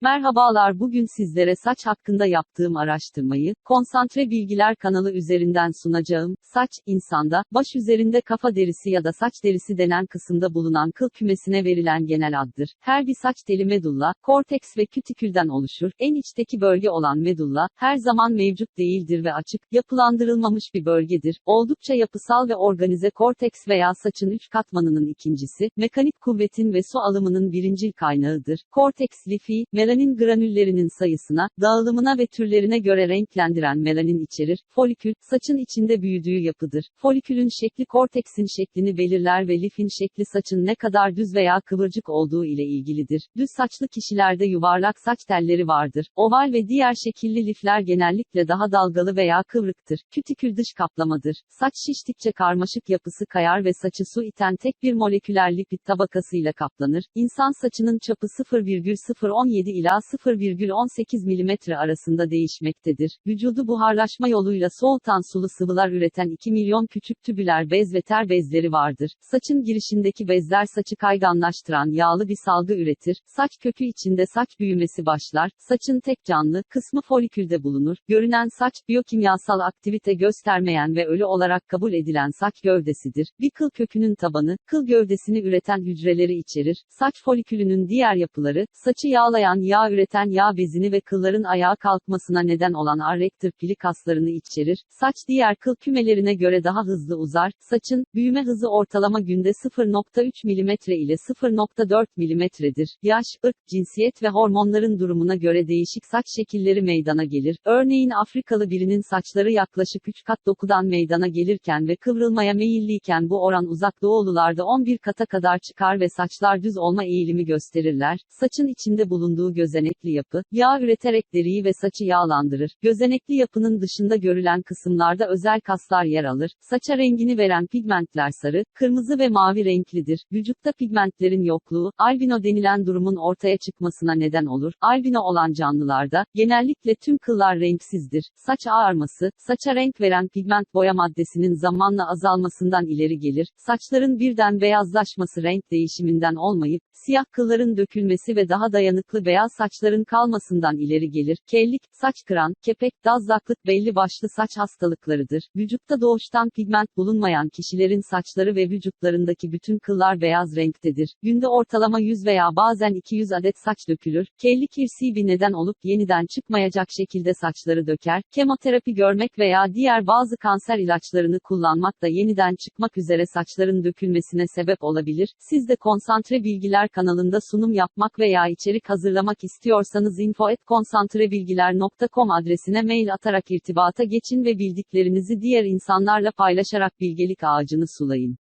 Merhabalar bugün sizlere saç hakkında yaptığım araştırmayı, Konsantre Bilgiler kanalı üzerinden sunacağım. Saç, insanda, baş üzerinde kafa derisi ya da saç derisi denen kısımda bulunan kıl kümesine verilen genel addır. Her bir saç teli medulla, korteks ve kütikülden oluşur. En içteki bölge olan medulla, her zaman mevcut değildir ve açık, yapılandırılmamış bir bölgedir. Oldukça yapısal ve organize korteks veya saçın üç katmanının ikincisi, mekanik kuvvetin ve su alımının birincil kaynağıdır. Korteks lifi, melanin granüllerinin sayısına, dağılımına ve türlerine göre renklendiren melanin içerir. Folikül, saçın içinde büyüdüğü yapıdır. Folikülün şekli korteksin şeklini belirler ve lifin şekli saçın ne kadar düz veya kıvırcık olduğu ile ilgilidir. Düz saçlı kişilerde yuvarlak saç telleri vardır. Oval ve diğer şekilli lifler genellikle daha dalgalı veya kıvrıktır. Kütikül dış kaplamadır. Saç şiştikçe karmaşık yapısı kayar ve saçı su iten tek bir moleküler lipid tabakasıyla kaplanır. İnsan saçının çapı 0,017 ila 0,18 mm arasında değişmektedir. Vücudu buharlaşma yoluyla soğutan sulu sıvılar üreten 2 milyon küçük tübüler bez ve ter bezleri vardır. Saçın girişindeki bezler saçı kayganlaştıran yağlı bir salgı üretir. Saç kökü içinde saç büyümesi başlar. Saçın tek canlı kısmı folikülde bulunur. Görünen saç, biyokimyasal aktivite göstermeyen ve ölü olarak kabul edilen saç gövdesidir. Bir kıl kökünün tabanı, kıl gövdesini üreten hücreleri içerir. Saç folikülünün diğer yapıları, saçı yağlayan yağ üreten yağ bezini ve kılların ayağa kalkmasına neden olan arrektor pili kaslarını içerir. Saç diğer kıl kümelerine göre daha hızlı uzar. Saçın, büyüme hızı ortalama günde 0.3 mm ile 0.4 mm'dir. Yaş, ırk, cinsiyet ve hormonların durumuna göre değişik saç şekilleri meydana gelir. Örneğin Afrikalı birinin saçları yaklaşık 3 kat dokudan meydana gelirken ve kıvrılmaya meyilliyken bu oran uzak doğulularda 11 kata kadar çıkar ve saçlar düz olma eğilimi gösterirler. Saçın içinde bulunduğu gözenekli yapı, yağ üreterek deriyi ve saçı yağlandırır. Gözenekli yapının dışında görülen kısımlarda özel kaslar yer alır. Saça rengini veren pigmentler sarı, kırmızı ve mavi renklidir. Vücutta pigmentlerin yokluğu, albino denilen durumun ortaya çıkmasına neden olur. Albino olan canlılarda, genellikle tüm kıllar renksizdir. Saç ağarması, saça renk veren pigment boya maddesinin zamanla azalmasından ileri gelir. Saçların birden beyazlaşması renk değişiminden olmayıp, siyah kılların dökülmesi ve daha dayanıklı beyaz saçların kalmasından ileri gelir. Kellik, saç kıran, kepek, dazlaklık belli başlı saç hastalıklarıdır. Vücutta doğuştan pigment bulunmayan kişilerin saçları ve vücutlarındaki bütün kıllar beyaz renktedir. Günde ortalama 100 veya bazen 200 adet saç dökülür. Kellik irsi bir neden olup yeniden çıkmayacak şekilde saçları döker. Kemoterapi görmek veya diğer bazı kanser ilaçlarını kullanmak da yeniden çıkmak üzere saçların dökülmesine sebep olabilir. Siz de konsantre bilgiler kanalında sunum yapmak veya içerik hazırlamak istiyorsanız info@konsantrebilgiler.com adresine mail atarak irtibata geçin ve bildiklerinizi diğer insanlarla paylaşarak bilgelik ağacını sulayın.